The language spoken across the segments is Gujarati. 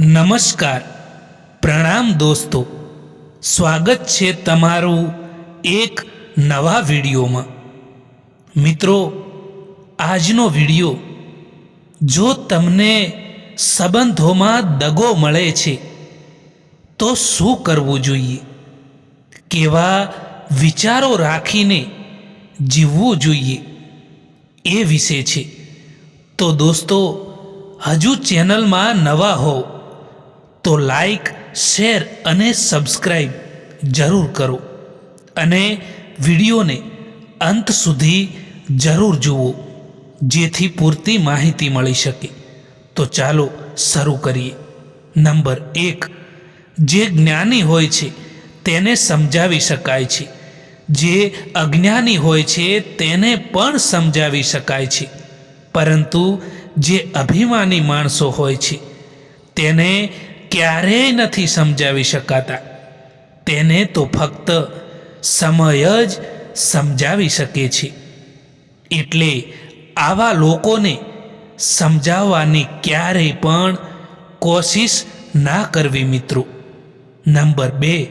નમસ્કાર. પ્રણામ દોસ્તો. સ્વાગત છે તમારું એક નવા વિડીયોમાં. મિત્રો, આજનો વીડિયો જો તમને સંબંધોમાં દગો મળે છે, તો શું કરવું જોઈએ? કેવા વિચારો રાખીને જીવવું જોઈએ એ વિશે છે. તો દોસ્તો, હજુ ચેનલમાં નવા હો. તો લાઈક શેર અને સબસ્ક્રાઈબ જરૂર કરો અને વિડીયોને અંત સુધી જરૂર જુઓ, જેથી પૂરતી માહિતી મળી શકે. તો ચાલો શરૂ કરીએ. નંબર એક, જે જ્ઞાની હોય છે તેને સમજાવી શકાય છે. જે અજ્ઞાની હોય છે તેને પણ સમજાવી શકાય છે. પરંતુ જે અભિમાની માણસો હોય છે તેને ક્યારેય નથી સમજાવી શકાતા. તેને તો ફક્ત સમય જ સમજાવી શકે છે. એટલે આવા લોકોને સમજાવવાની ક્યારેય પણ કોશિશ ના કરવી મિત્રો. નંબર બે,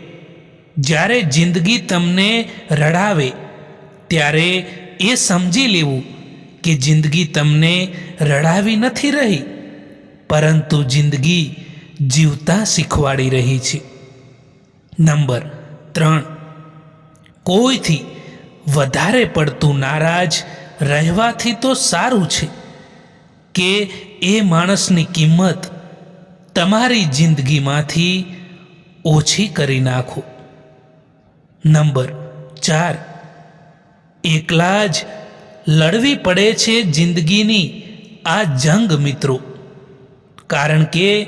જ્યારે જિંદગી તમને રડાવે, ત્યારે એ સમજી લેવું કે જિંદગી તમને રડાવી નથી રહી. પરંતુ જિંદગી જીવતા શીખવાડી રહી છે. નંબર ત્રણ. કોઈથી વધારે પડતું નારાજ રહેવાથી તો સારું છે કે એ માણસની કિંમત તમારી જિંદગીમાંથી ઓછી કરી નાખો. નંબર ચાર. એકલા જ લડવી પડે છે જિંદગીની આ જંગ મિત્રો. કારણ કે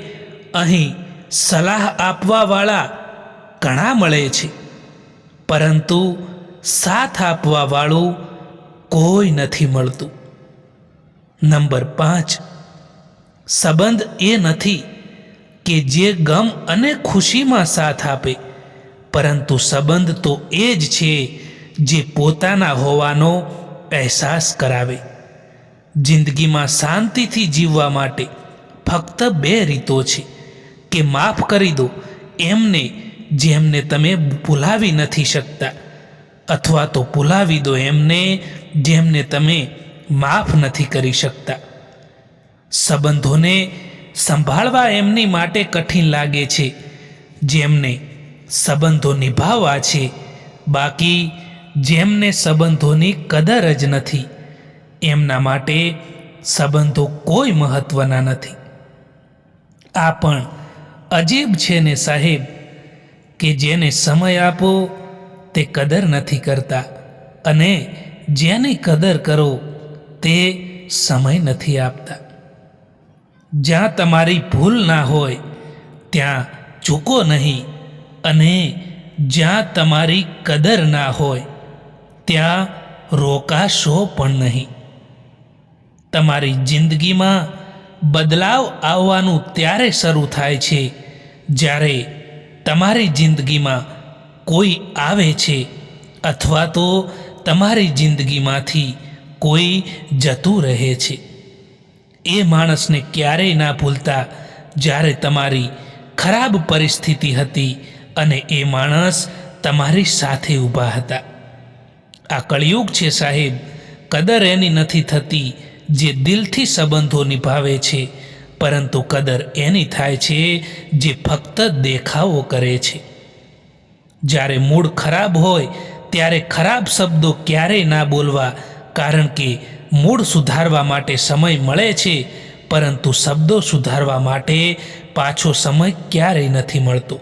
અહીં સલાહ આપવાવાળા ઘણા મળે છે. પરંતુ સાથ આપવાવાળું કોઈ નથી મળતું. નંબર પાંચ. સંબંધ એ નથી કે જે ગમ અને ખુશીમાં સાથ આપે, પરંતુ સંબંધ તો એ જ છે જે પોતાના હોવાનો અહેસાસ કરાવે. જિંદગીમાં શાંતિથી જીવવા માટે ફક્ત બે રીતો છે. કે માફ કરી દો. એમને જેમને તમે ભૂલાવી નથી શકતા. અથવા તો ભૂલાવી દો એમને જેમને તમે માફ નથી કરી શકતા. સંબંધોને સંભાળવા એમની માટે કઠિન લાગે છે. જેમને સંબંધો નિભાવવા છે. બાકી જેમને સંબંધોની કદર જ નથી. એમના માટે સંબંધો કોઈ મહત્ત્વના નથી. આ પણ અજીબ છે ને સાહેબ, કે જેને સમય આપો તે કદર નથી કરતા અને જેની કદર કરો તે સમય નથી આપતા. જ્યાં તમારી ભૂલ ના હોય, ત્યાં ચૂકો નહીં અને જ્યાં તમારી કદર ના હોય, ત્યાં રોકાશો પણ નહીં. તમારી જિંદગીમાં બદલાવ આવવાનું ત્યારે શરૂ થાય છે, જ્યારે તમારી જિંદગીમાં કોઈ આવે છે અથવા તો તમારી જિંદગીમાંથી કોઈ જતું રહે છે. એ માણસને ક્યારેય ના ભૂલતા જ્યારે તમારી ખરાબ પરિસ્થિતિ હતી અને એ માણસ તમારી સાથે ઊભા હતા. આ કળિયુગ છે સાહેબ, કદર એની નથી થતી જે દિલથી સંબંધો નિભાવે છે, પરંતુ કદર એની થાય છે જે ફક્ત દેખાવો કરે છે. જ્યારે મૂડ ખરાબ હોય, ત્યારે ખરાબ શબ્દો ક્યારેય ના બોલવા, કારણ કે મૂડ સુધારવા માટે સમય મળે છે, પરંતુ શબ્દો સુધારવા માટે પાછો સમય ક્યારેય નથી મળતો.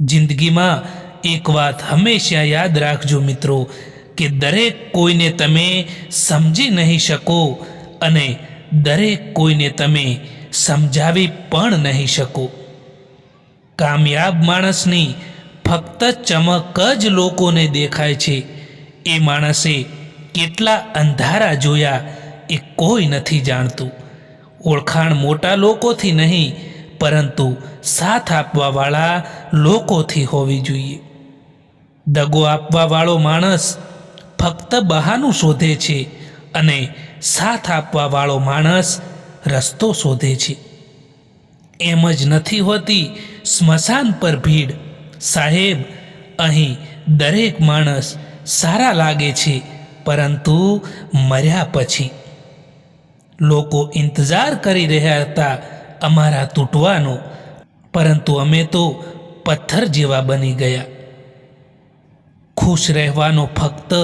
જિંદગીમાં એક વાત હંમેશા યાદ રાખજો મિત્રો કે દરેક કોઈને તમે સમજી નહીં શકો અને દરેક કોઈને તમે સમજાવી પણ નહીં શકો. કામયાબ માણસની ફક્ત ચમક જ લોકોને દેખાય છે. એ માણસે કેટલા અંધારા જોયા એ કોઈ નથી જાણતું. ઓળખાણ મોટા લોકોથી નહીં, પરંતુ સાથ આપવાવાળા લોકોથી હોવી જોઈએ. દગો આપવાવાળો માણસ ફક્ત બહાનું શોધે છે અને સાથ આપવાવાળો માણસ રસ્તો શોધે છે. એમ જ નથી હોતી સ્મશાન પર ભીડ. સાહેબ, અહીં દરેક માણસ સારા લાગે છે, પરંતુ મર્યા પછી. લોકો ઇંતજાર કરી રહ્યા હતા અમારા તૂટવાનો, પરંતુ અમે તો પથ્થર જેવા બની ગયા. ખુશ રહેવાનો ફક્ત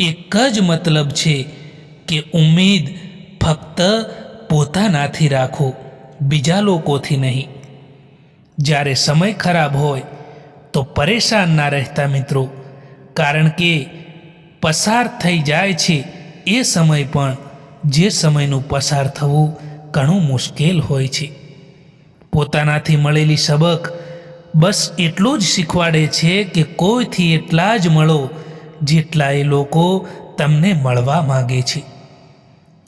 એક જ મતલબ છે કે ઉમેદ ફક્ત પોતાનાથી રાખો, બીજા લોકોથી નહીં. જ્યારે સમય ખરાબ હોય તો પરેશાન ના રહેતા મિત્રો, કારણ કે પસાર થઈ જાય છે એ સમય પણ જે સમયનું પસાર થવું ઘણું મુશ્કેલ હોય છે. પોતાનાથી મળેલી સબક બસ એટલું જ શીખવાડે છે કે કોઈથી એટલા જ મળો જેટલા એ લોકો તમને મળવા માગે છે.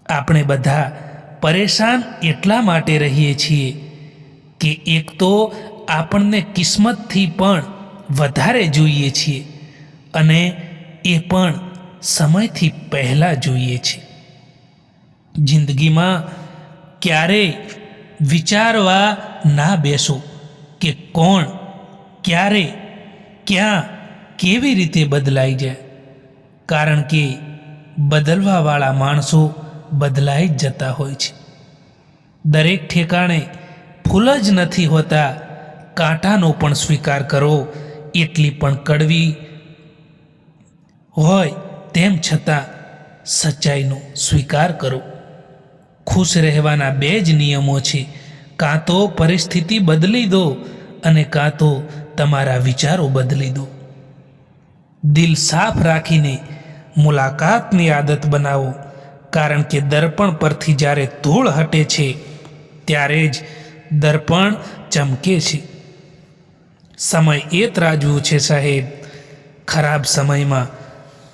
આપણે બધા પરેશાન એટલા માટે રહીએ છીએ કે એક તો આપણને કિસ્મતથી પણ વધારે જોઈએ છીએ અને એ પણ સમયથી પહેલાં જોઈએ છે. જિંદગીમાં ક્યારેય વિચારવા ના બેસો કે કોણ, ક્યારે, ક્યાં કેવી રીતે બદલાઈ જાય? કારણ કે બદલવાવાળા માણસો બદલાઈ જ જતા હોય છે. દરેક ઠેકાણે ફૂલ જ નથી હોતા. કાંટાનો પણ સ્વીકાર કરો, એટલી પણ કડવી હોય તેમ છતાં સચ્ચાઈનો સ્વીકાર કરો. ખુશ રહેવાના બે જ નિયમો છે. કાં તો પરિસ્થિતિ બદલી દો અને કાં તો તમારા વિચારો બદલી દો. દિલ સાફ રાખીને મુલાકાતની આદત બનાવો. કારણ કે દર્પણ પરથી જ્યારે ધૂળ હટે છે, ત્યારે જ દર્પણ ચમકે છે. સમય એ ત્રાજવું છે સાહેબ. ખરાબ સમયમાં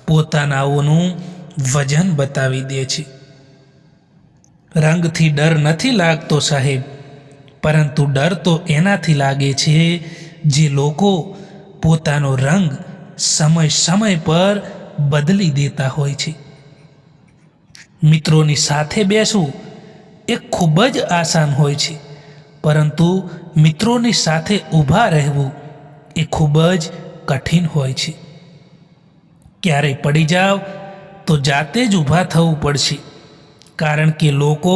પોતાનાઓનું વજન બતાવી દે છે. રંગથી ડર નથી લાગતો સાહેબ, પરંતુ ડર તો એનાથી લાગે છે જે લોકો પોતાનો રંગ સમય સમય પર બદલી દેતા હોય છે. મિત્રોની સાથે બેસવું એ ખૂબ જ આસાન હોય છે, પરંતુ મિત્રોની સાથે ઊભા રહેવું એ ખૂબ જ કઠિન હોય છે. ક્યારેય પડી જાવ તો જાતે જ ઊભા થવું પડશે, કારણ કે લોકો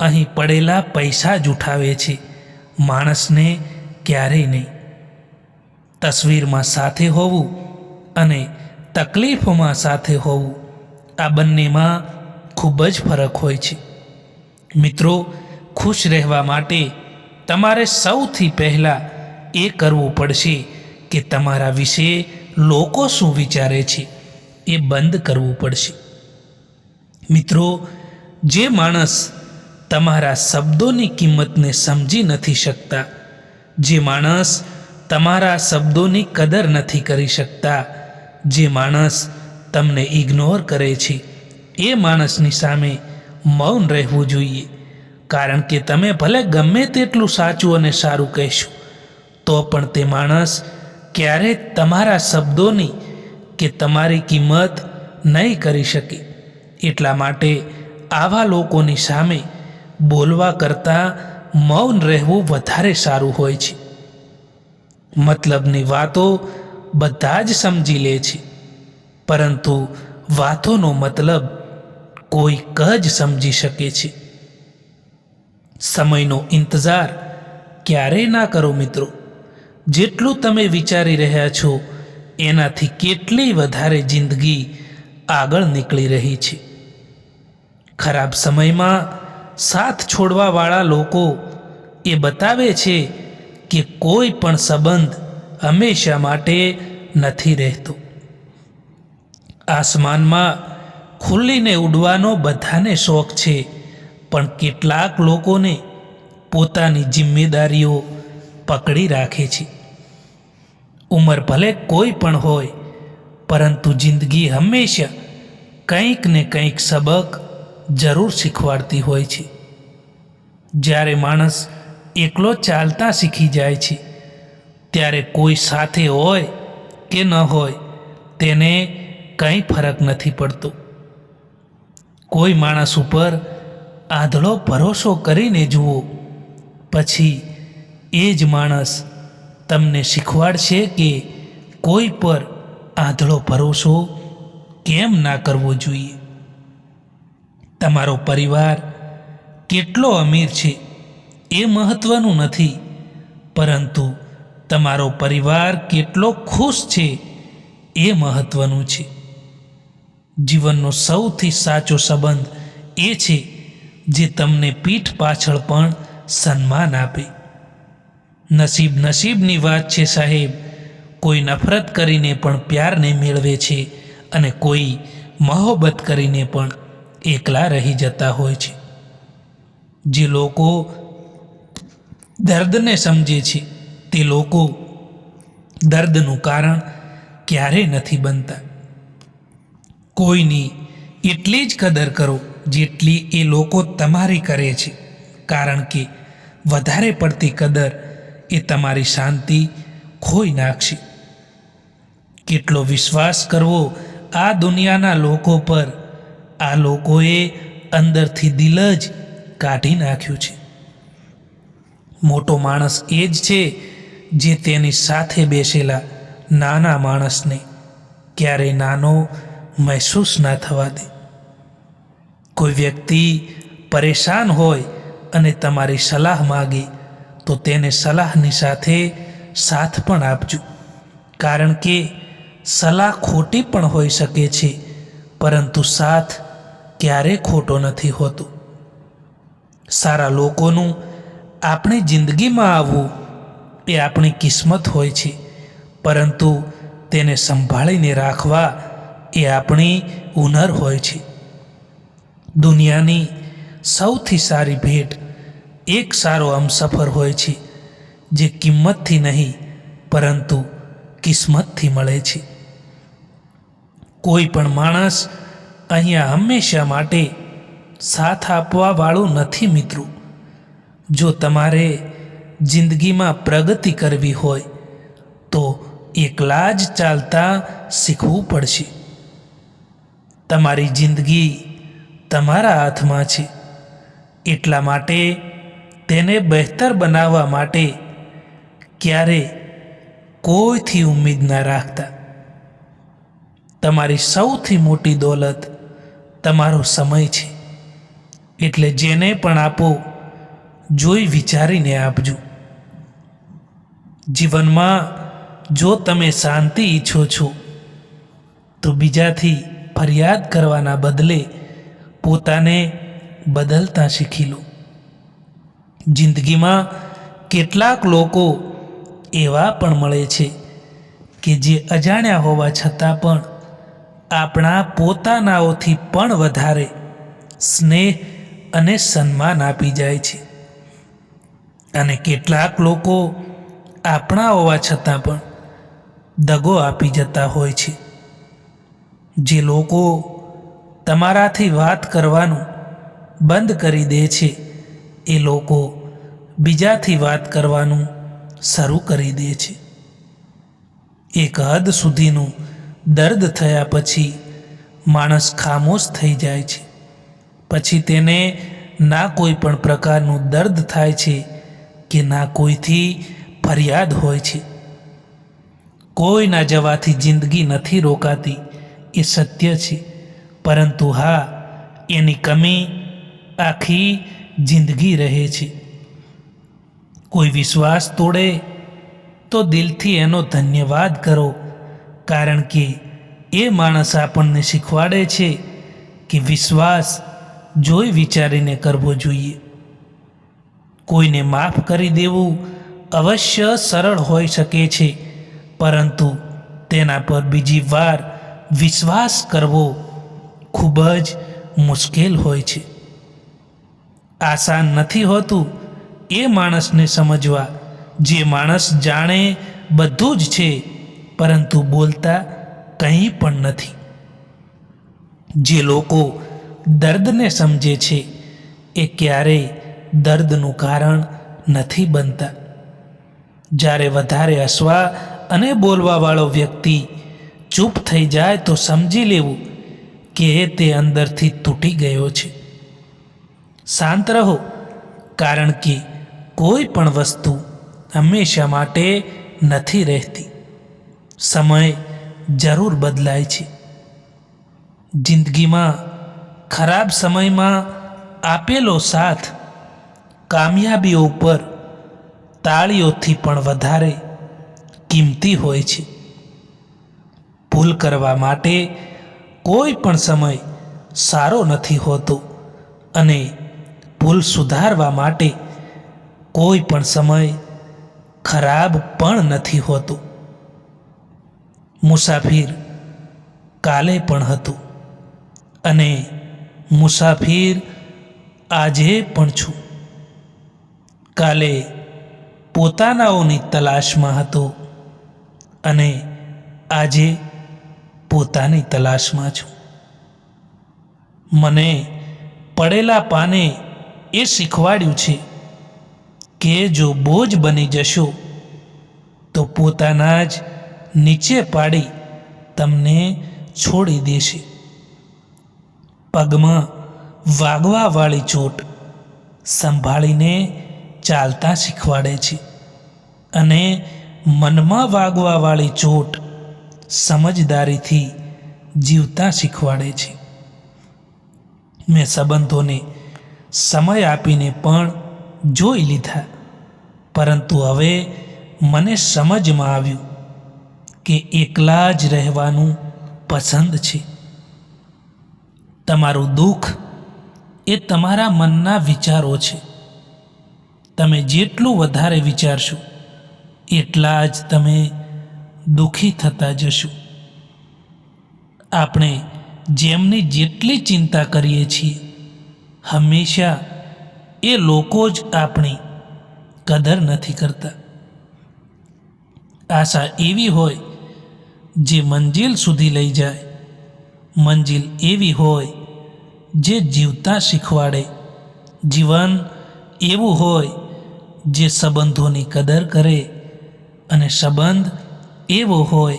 અહીં પડેલા પૈસા જ ઉઠાવે છે, માણસને ક્યારેય નહીં. તસવીરમાં સાથે હોવું અને તકલીફોમાં સાથે હોવું, આ બંનેમાં ખૂબ જ ફરક હોય છે. મિત્રો, ખુશ રહેવા માટે તમારે સૌથી પહેલાં એ કરવું પડશે કે તમારા વિશે લોકો શું વિચારે છે એ બંધ કરવું પડશે. મિત્રો, જે માણસ તમારા શબ્દોની કિંમતને સમજી નથી શકતા, જે માણસ તમારા શબ્દોની કદર નથી કરી શકતા. જે માણસ તમને ઇગ્નોર કરે છે, એ માણસની સામે મૌન રહેવું જોઈએ. કારણ કે તમે ભલે ગમે તેટલું સાચું અને સારું કહેશો, તો પણ તે માણસ ક્યારેય તમારા શબ્દોની કે તમારી કિંમત નહીં કરી શકે. એટલા માટે આવા લોકોની સામે બોલવા કરતાં મૌન રહેવું વધારે સારું હોય છે. મતલબની વાતો બધા જ સમજી લે છે. પરંતુ વાતોનો મતલબ કોઈક જ સમજી શકે છે. સમયનો ઇંતજાર ક્યારેય ના કરો મિત્રો. જેટલું તમે વિચારી રહ્યા છો, એનાથી કેટલી વધારે જિંદગી આગળ નીકળી રહી છે. ખરાબ સમયમાં સાથ છોડવાવાળા લોકો એ બતાવે છે કે કોઈ પણ સંબંધ હંમેશા માટે નથી રહેતો. આસમાનમાં ખુલ્લીને ઉડવાનો બધાને શોખ છે, પણ કેટલાક લોકોને પોતાની જિમ્મેદારીઓ પકડી રાખે છે. ઉંમર ભલે કોઈ પણ હોય, પરંતુ જિંદગી હંમેશા કંઈક ને કંઈક સબક જરૂર શીખવાડતી હોય છે. જ્યારે માણસ એકલો ચાલતા શીખી જાય છે. ત્યારે કોઈ સાથે હોય કે ન હોય, તેને કંઈ ફરક નથી પડતો. કોઈ માણસ ઉપર આંધળો ભરોસો કરીને જુઓ, પછી એ જ માણસ તમને શીખવાડશે કે કોઈ પર આંધળો ભરોસો કેમ ના કરવો જોઈએ. તમારો પરિવાર કેટલો અમીર છે? એ મહત્વનું નથી. પરંતુ તમારો પરિવાર કેટલો ખુશ છે એ મહત્વનું છે. જીવનનો સૌથી સાચો સંબંધ એ છે જે તમને પીઠ પાછળ પણ સન્માન આપે. નસીબ નસીબની વાત છે સાહેબ, કોઈ નફરત કરીને પણ પ્યારને મેળવે છે અને કોઈ મહોબત કરીને પણ એકલા રહી જતા હોય છે. જે લોકો દર્દને સમજે છે. તે લોકો દર્દનું કારણ ક્યારેય નથી બનતા. કોઈની એટલી જ કદર કરો જેટલી એ લોકો તમારી કરે છે. કારણ કે વધારે પડતી કદર એ તમારી શાંતિ ખોઈ નાખશે. કેટલો વિશ્વાસ કરવો આ દુનિયાના લોકો પર આ લોકોએ અંદરથી દિલ જ કાઢી નાખ્યું છે. મોટો માણસ એ જ છે જે તેની સાથે બેસેલા નાના માણસને ક્યારેય નાનો મહેસૂસ ના થવા દે. કોઈ વ્યક્તિ પરેશાન હોય અને તમારી સલાહ માગે, તો તેને સલાહની સાથે સાથ પણ આપજો. કારણ કે સલાહ ખોટી પણ હોઈ શકે છે, પરંતુ સાથ ક્યારે ખોટો નથી હોતો. સારા લોકોનું આપણી જિંદગીમાં આવવું એ આપણી કિસ્મત હોય છે. પરંતુ તેને સંભાળીને રાખવા એ આપણી હુનર હોય છે. દુનિયાની સૌથી સારી ભેટ એક સારો હમસફર હોય છે, જે કિંમતથી નહીં, પરંતુ કિસ્મતથી મળે છે. કોઈ પણ માણસ અહીંયા હંમેશા માટે સાથ આપવાવાળું નથી મિત્રો. જો તમારે જિંદગીમાં પ્રગતિ કરવી હોય, તો એકલા જ ચાલતા શીખવું પડશે. તમારી જિંદગી તમારા હાથમાં છે. એટલા માટે તેને બહેતર બનાવવા માટે ક્યારે કોઈથી ઉમ્મીદ ના રાખતા. તમારી સૌથી મોટી દોલત તમારો સમય છે. એટલે જેને પણ આપો જોઈ વિચારીને આપજો. જીવનમાં જો તમે શાંતિ ઈચ્છો છો, તો બીજાથી ફરિયાદ કરવાના બદલે પોતાને બદલતા શીખી લો. જિંદગીમાં કેટલાક લોકો એવા પણ મળે છે કે જે અજાણ્યા હોવા છતાં પણ આપણા પોતાનાઓથી પણ વધારે સ્નેહ અને સન્માન આપી જાય છે. અને કેટલાક લોકો આપણા હોવા છતાં પણ દગો આપી જતા હોય છે. જે લોકો તમારાથી વાત કરવાનું બંધ કરી દે છે, એ લોકો બીજાથી વાત કરવાનું શરૂ કરી દે છે. એક હદ સુધીનું દર્દ થયા પછી માણસ ખામોશ થઈ જાય છે. પછી તેને ના કોઈ પણ પ્રકારનું દર્દ થાય છે કે ના કોઈથી ફરિયાદ હોય છે. કોઈના જવાથી જિંદગી નથી રોકાતી, એ સત્ય છે. પરંતુ હા, એની કમી આખી જિંદગી રહે છે. કોઈ વિશ્વાસ તોડે, તો દિલથી એનો ધન્યવાદ કરો. કારણ કે એ માણસ આપણને શીખવાડે છે કે વિશ્વાસ જોઈ વિચારીને કરવો જોઈએ. કોઈને માફ કરી દેવું અવશ્ય સરળ હોઈ શકે છે, પરંતુ તેના પર બીજી વાર વિશ્વાસ કરવો ખૂબ જ મુશ્કેલ હોય છે. આસાન નથી હોતું એ માણસને સમજવા, જે માણસ જાણે બધું જ છે, પરંતુ બોલતા કંઈ પણ નથી. જે લોકો દર્દને સમજે છે, એ ક્યારેય દર્દનું કારણ નથી બનતા. જ્યારે વધારે હસવા અને બોલવાવાળો વ્યક્તિ ચૂપ થઈ જાય તો સમજી લેવું કે તે અંદરથી તૂટી ગયો છે. શાંત રહો, કારણ કે કોઈ પણ વસ્તુ હંમેશા માટે નથી રહેતી. સમય જરૂર બદલાય છે. જિંદગીમાં ખરાબ સમયમાં આપેલો સાથ કામયાબીઓ ઉપર તાળીઓથી પણ વધારે કિંમતી હોય છે. ભૂલ કરવા માટે કોઈ પણ સમય સારો નથી હોતો અને ભૂલ સુધારવા માટે કોઈ પણ સમય ખરાબ પણ નથી હોતો. મુસાફિર કાલે પણ હતું અને મુસાફિર આજે પણ છું. કાલે પોતાનાઓની તલાશમાં હતો અને આજે પોતાની તલાશમાં છું. મને પડેલા પાને એ શીખવાડ્યું છે કે જો બોજ બની જશો, તો પોતાના જ નીચે પાડી તમને છોડી દેશે. પગમાં વાગવાવાળી ચોટ સંભાળીને ચાલતા શીખવાડે છે. અને મનમાં વાગવાવાળી ચોટ સમજદારીથી જીવતા શીખવાડે છે. મેં સંબંધોને સમય આપીને પણ જોઈ લીધા. પરંતુ હવે મને સમજમાં આવ્યું કે એકલા જ રહેવાનું પસંદ છે. તમારું દુઃખ એ તમારા મનના વિચારો છે. તમે જેટલું વધારે વિચારશો, એટલા જ તમે દુઃખી થતા જશો. આપણે જેમની જેટલી ચિંતા કરીએ છીએ, હંમેશા એ લોકો જ આપણી કદર નથી કરતા. આશા એવી હોય, જે મંજિલ સુધી લઈ જાય. મંજિલ એવી હોય, જે જીવતા શીખવાડે. જીવન એવું હોય જે સંબંધોની કદર કરે અને સંબંધ એવો હોય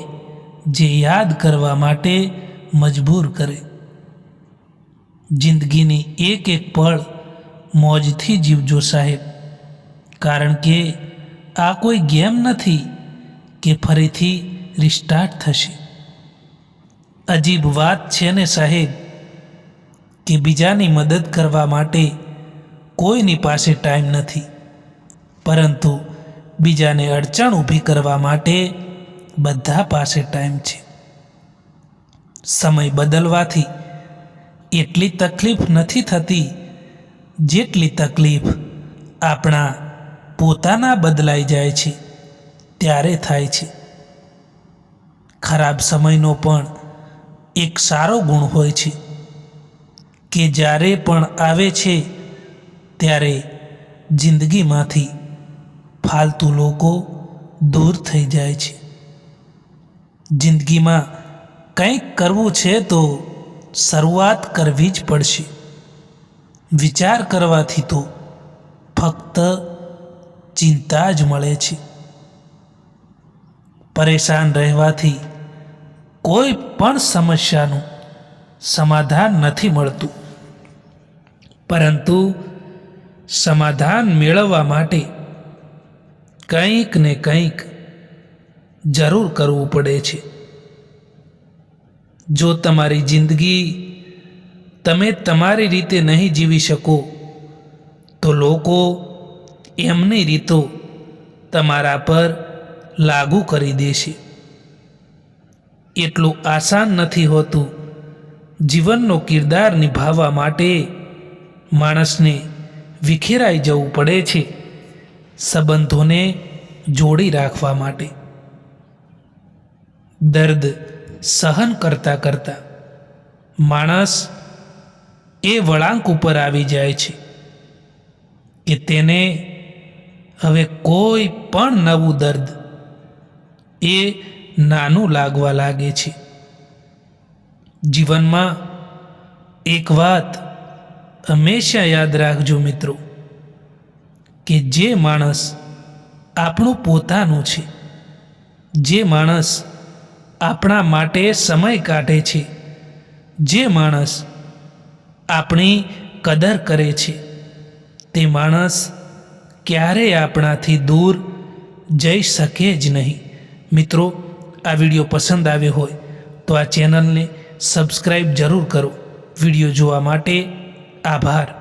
જે યાદ કરવા માટે મજબૂર કરે. જિંદગીની એક એક પળ મોજથી જીવજો સાહેબ. કારણ કે આ કોઈ ગેમ નથી કે ફરીથી રિસ્ટાર્ટ થશે. અજીબ વાત છે ને સાહેબ કે બીજાની મદદ કરવા માટે કોઈની પાસે ટાઈમ નથી. પરંતુ બીજાને અડચણ ઊભી કરવા માટે બધા પાસે ટાઈમ છે. સમય બદલવાથી એટલી તકલીફ નથી થતી જેટલી તકલીફ આપણા પોતાના બદલાઈ જાય છે, ત્યારે થાય છે. ખરાબ સમયનો પણ એક સારો ગુણ હોય છે કે જ્યારે પણ આવે છે, ત્યારે જિંદગીમાંથી ફાલતુ લોકો દૂર થઈ જાય છે. જિંદગીમાં કંઈક કરવું છે તો શરૂઆત કરવી જ પડશે. વિચાર કરવાથી તો ફક્ત ચિંતા જ મળે છે. પરેશાન રહેવાથી કોઈ પણ સમસ્યાનું સમાધાન નથી મળતું. પરંતુ સમાધાન મેળવવા માટે કંઈક ને કંઈક જરૂર કરવું પડે છે. જો તમારી જિંદગી તમે તમારી રીતે નહીં જીવી શકો, તો લોકો એમની રીતો તમારા પર લાગુ કરી દેશે. એટલું આસાન નથી હોતું જીવનનો કિરદાર નિભાવવા માટે માણસને વિખેરાઈ જવું પડે છે. સંબંધોને જોડી રાખવા માટે. દર્દ સહન કરતા કરતા માણસ એ વળાંક ઉપર આવી જાય છે કે તેને હવે કોઈ પણ નવું દર્દ એ નાનું લાગવા લાગે છે. જીવનમાં એક વાત હંમેશા યાદ રાખજો મિત્રો. કે જે માણસ આપણું પોતાનું છે, જે માણસ આપણા માટે સમય કાઢે છે, જે માણસ આપણી કદર કરે છે, તે માણસ ક્યારેય આપણાથી દૂર જઈ શકે જ નહીં. મિત્રો, આ વીડિયો પસંદ આવ્યો હોય તો આ ચેનલને સબસ્ક્રાઈબ જરૂર કરો. વીડિયો જોવા માટે આભાર.